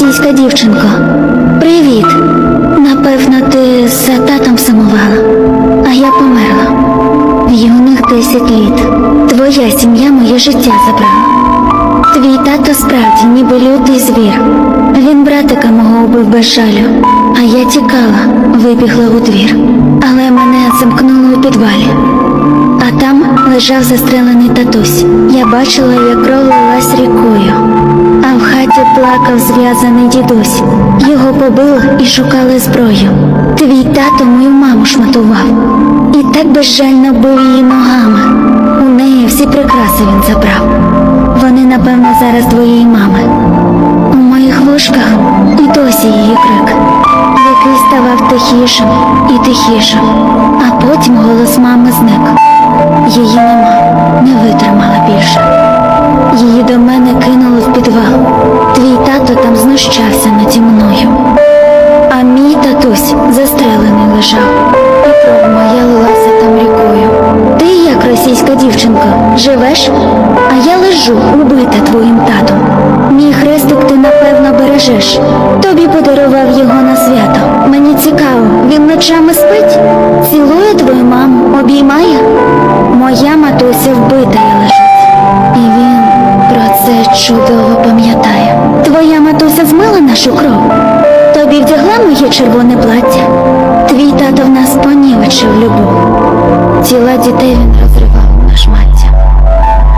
російська дівчинко. Привіт. Напевно, ти за татом сумувала, а я померла. В юних 10 літ. Твоя сім'я моє життя забрала. Твій тато справді ніби лютий звір. Він братика мого убив без жалю, а я тікала, вибігла у двір. Але мене замкнули у підвалі. А там лежав застрелений татусь. Я бачила, як кров лилась рікою. Плакав зв'язаний дідусь. Його побили і шукали зброю. Твій тато мою маму шматував. І так безжально бив її ногами. У неї всі прикраси він забрав. Вони, напевно, зараз твоєї мами. У моїх вушках і досі її крик, який ставав тихішим і тихішим, а потім голос мами зник. Дівчинка, живеш? А я лежу, убита твоїм татом. Мій хрестик ти напевно бережеш. Тобі подарував його на свято. Мені цікаво, він ночами спить? Цілує твою маму, обіймає? Моя матуся вбита і лежить. І він про це чудово пам'ятає. Твоя матуся змила нашу кров. Тобі вдягла моє червоне плаття. Твій тато в нас понівечив любов. Тіла дітей він.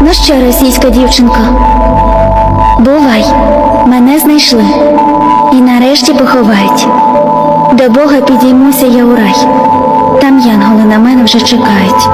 Ну ще російська дівчинка. Бувай, мене знайшли. І нарешті поховають. До Бога підіймуся я у рай. Там янголи на мене вже чекають.